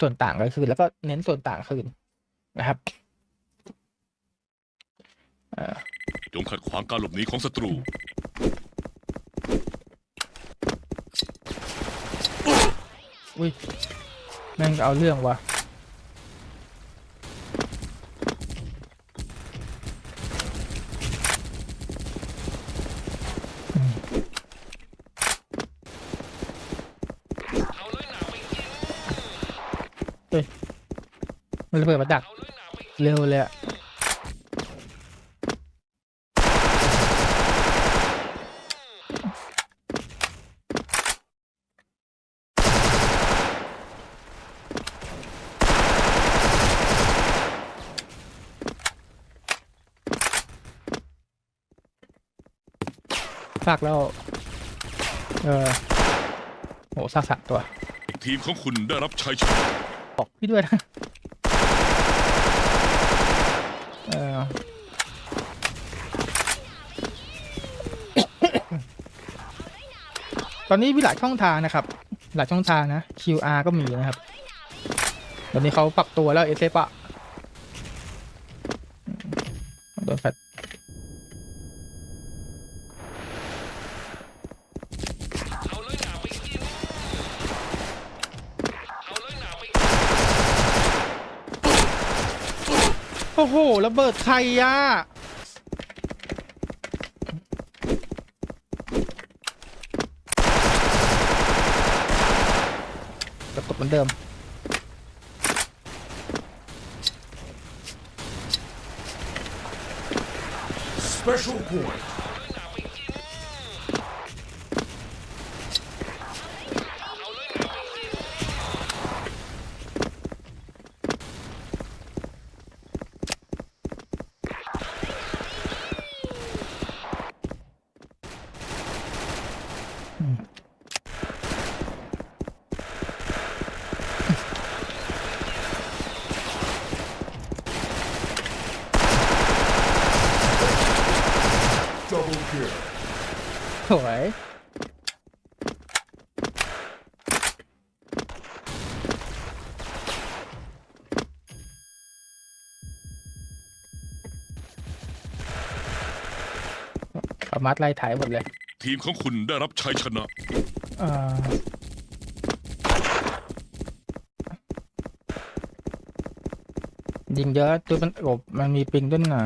ส่วนต่างก็คืนแล้วก็เน้นส่วนต่างคืนนะครับเอ่อจงขัดขวางการหลบหนีของศัตรู อุ้ยแม่งเอาเรื่องวะอืมเฮ้ย มันระเบิดมาดักเร็วเลยอะซากแล้ว เออโหซากสามตัว ทีมของคุณได้รับชัยชนะ บอกพี่ด้วยนะ เออ ตอนนี้มีหลายช่องทางนะครับ หลายช่องทางนะ QR ก็มีนะครับ ตอนนี้เขาปรับตัวแล้วเอเซปะโดนแฟดโอ้โหระเบิดใครอะ มือนเดิม Special point. สวยสามารถไล่ถ่ายหมดเลย ทีมของคุณได้รับชัยชนะ เอ่อยิงเยอะตัวมันโอบมันมีปิงด้วยนะ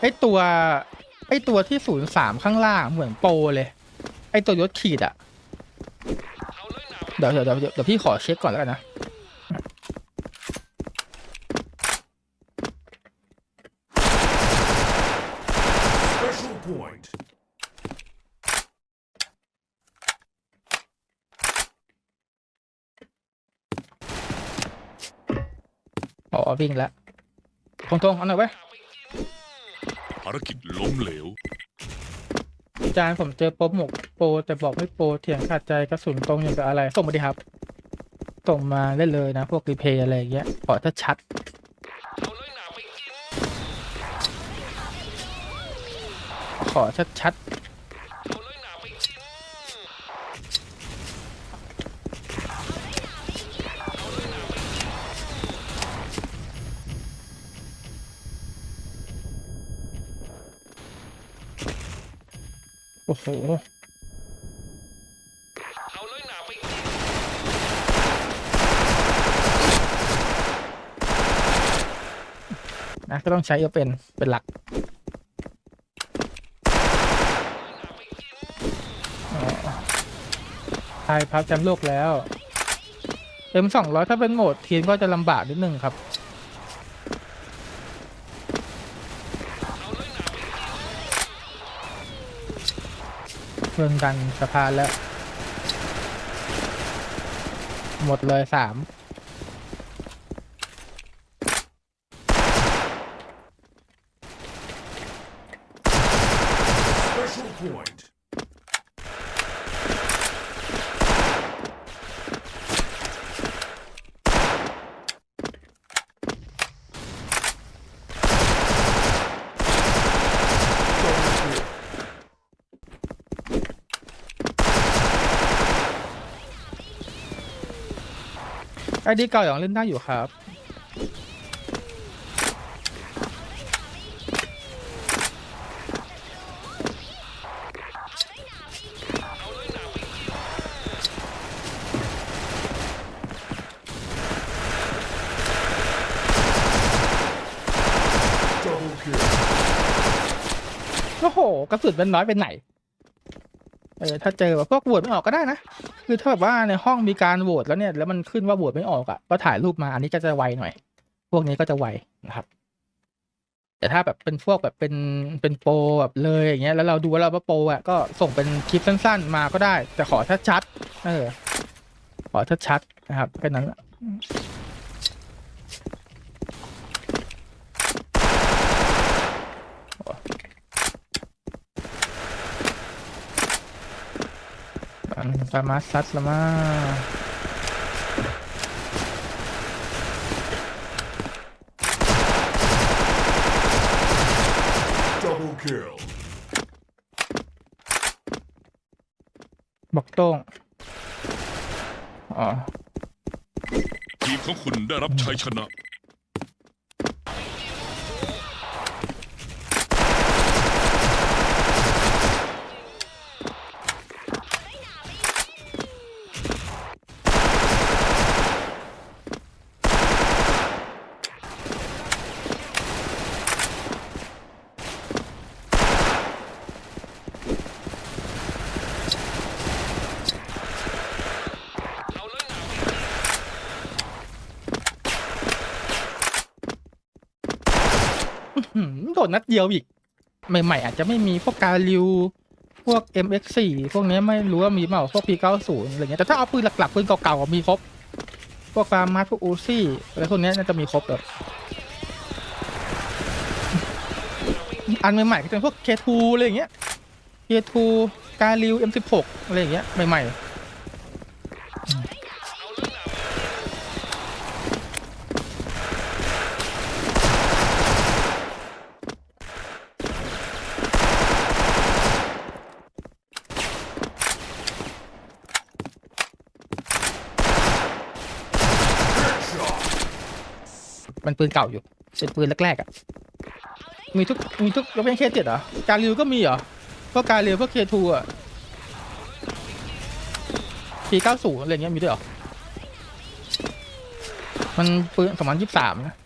ไอตัว ไอตัวที่ศูนย์สามข้างล่างเหมือนโปรเลย ไอตัวยศขีดอะเดี๋ยวเดี๋ยวเดี๋ยวเดี๋ยวพี่ขอเช็คก่อนแล้วกันนะ Special point. อ๋อวิ่งแล้วทงทงเอาหน่อยไว้ย ภารกิจล้มเหลวอาจารย์ผมเจอโป๊บหมกโปรแต่บอกไม่โปรเถียงขาดใจกระสุนตรงอย่างกับอะไร ส่งมาดิครับ ส่งมาได้เลยนะ พวกรีเพย์อะไรอย่างเงี้ยขอถ้าชัดขอชัดชัด โหนะก็ต้องใช้เอาเป็น เป็นหลักอ๋อไทยพับแชมป์โลกแล้วเอ็มสองร้อยถ้าเป็นโหมดทีมก็จะลำบากนิดนึงครับ เพื่อนกันสะพานแล้ว หมดเลยสาม Special point. เไอดีเก่าอย่างเล่นได้อยู่ครับ Double kill. โอ้โห กระสุนเป็นน้อยเป็นไหน เออถ้าเจอแบบพวกโหวตไม่ออกก็ได้นะคือถ้าแบบว่าในห้องมีการโหวตแล้วเนี่ยแล้วมันขึ้นว่าโหวตไม่ออกอะ่ะก็ถ่ายรูปมาอันนี้ก็จะไวหน่อย พวกนี้ก็จะไวนะครับ แต่ถ้าแบบเป็นพวกแบบเป็นเป็นโปรแบบเลยอย่างเงี้ยแล้วเราดูว่าเราว่าโปรอะก็ส่งเป็นคลิปสั้น ๆ มาก็ได้ แต่ขอชัดๆเออขอชัดๆนะครับแค่นั้นแหละ มัน สามารถซัดละมา Double kill. บอกโต้งอ๋อ ทีมของคุณได้รับชัยชนะ หืมโดดนัดเดียวอีก ใหม่ ๆ อาจจะไม่มีพวกการลิว พวก MX4 พวกนี้ไม่รู้ว่ามีเปล่าพวก P90 อะไรเงี้ยแต่ถ้าเอาปืนหลักๆปืนเก่าๆอะมีครบ พวกฟาร์มัสพวกอูซี่อะไรพวกเนี้ยน่าจะมีครบแบบอันใหม่ๆก็จะเป็นพวก K2 อะไรอย่างเงี้ย K2 การลิว M16 อะไรอย่างเงี้ยใหม่ๆ มันปืนเก่าอยู่เป็นปืนแรกๆอะมีทุกมีทุกยกเว้นเคเจ็ดเหรอการริวก็มีเหรอพวกการริวพวกเคทูอะปีเก้าศูอะไรเงี้ยมีด้วยเหรอมันปืนสองพันยี่สิบสามนะ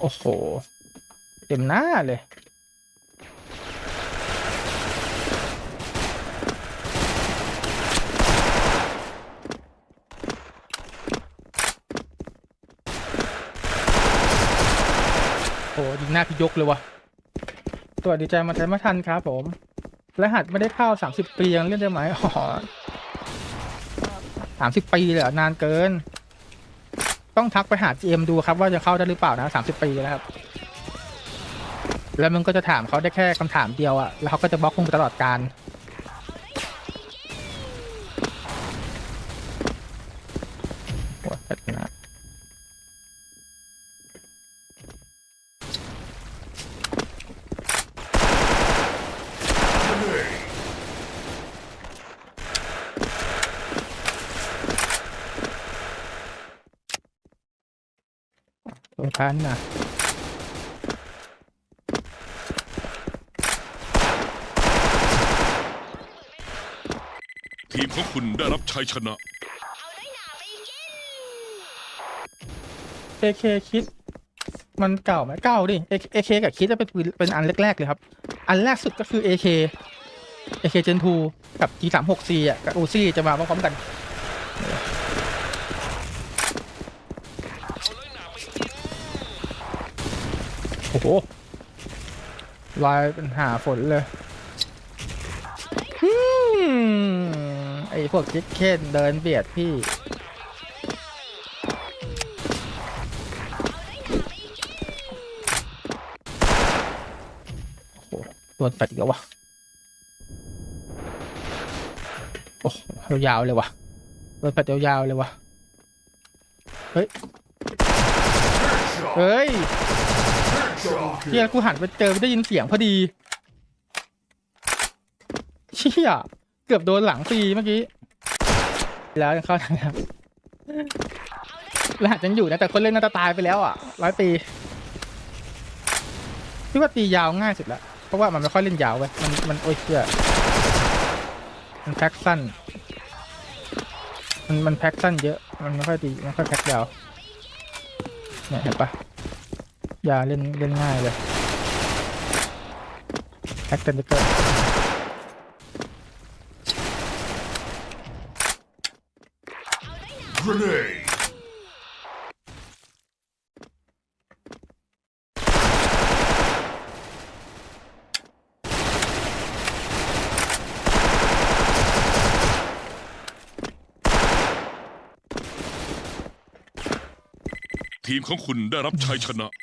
โอ้โห เต็มหน้าเลย หน้าพี่ยกเลยวะสวัสดีใจมาทันมาทันครับผมรหัสไม่ได้เข้าสามสิบปียังเล่นได้ไหมอ๋อสามสิบปีเลยเหรอนานเกิน ต้องทักไปหา GM ดูครับว่าจะเข้าได้หรือเปล่านะสามสิบปีแล้วครับแล้วมันก็จะถามเขาได้แค่คำถามเดียวอะแล้วเขาก็จะบล็อกคุณตลอดการ โอ้ยแบบนี้นะ Grenade. ตัวพันนะทีมของคุณได้รับชัยชนะเอเคคิด มันเก่าไหมเก่าดิเอเคกับคิดจะเป็นปืนเป็นอันแรกๆเลยครับ อันแรกสุดก็คือ AK AK Gen 2กับ G36C อะกับ Uzi จะมาพร้อมๆกัน โอ้โหลายเป็นหาฝนเลยอไอพวกคิดเค้นเดินเบียดพี่ โอ้โหโดนแฟดอีกแล้ววะโอ้ยาวๆเลยวะโดนแฟดยาวๆเลยวะเฮ้ย เฮ้ย เฮียกูหันไปเจอได้ยินเสียงพอดีเชี่ยเกือบโดนหลังฟรีเมื่อกี้ แล้วยังเข้าทางครับรหัสยังอยู่นะแต่คนเล่นน่าจะตายไปแล้วอะร้อยปีพี่ว่าตียาวง่ายสุดละเพราะว่ามันไม่ค่อยเล่นยาวเว้ยมันมันโอ้ยเชี่ยมันแพ็กสั้น มันมันแพ็กสั้นเยอะ มันไม่ค่อยตีไม่ค่อยแพ็กยาวเนี่ยเห็นปะ ยาเล่นเล่นง่ายเลยแพ็กเต็มเกอร์ Grenade. ทีมของคุณได้รับชัยชนะ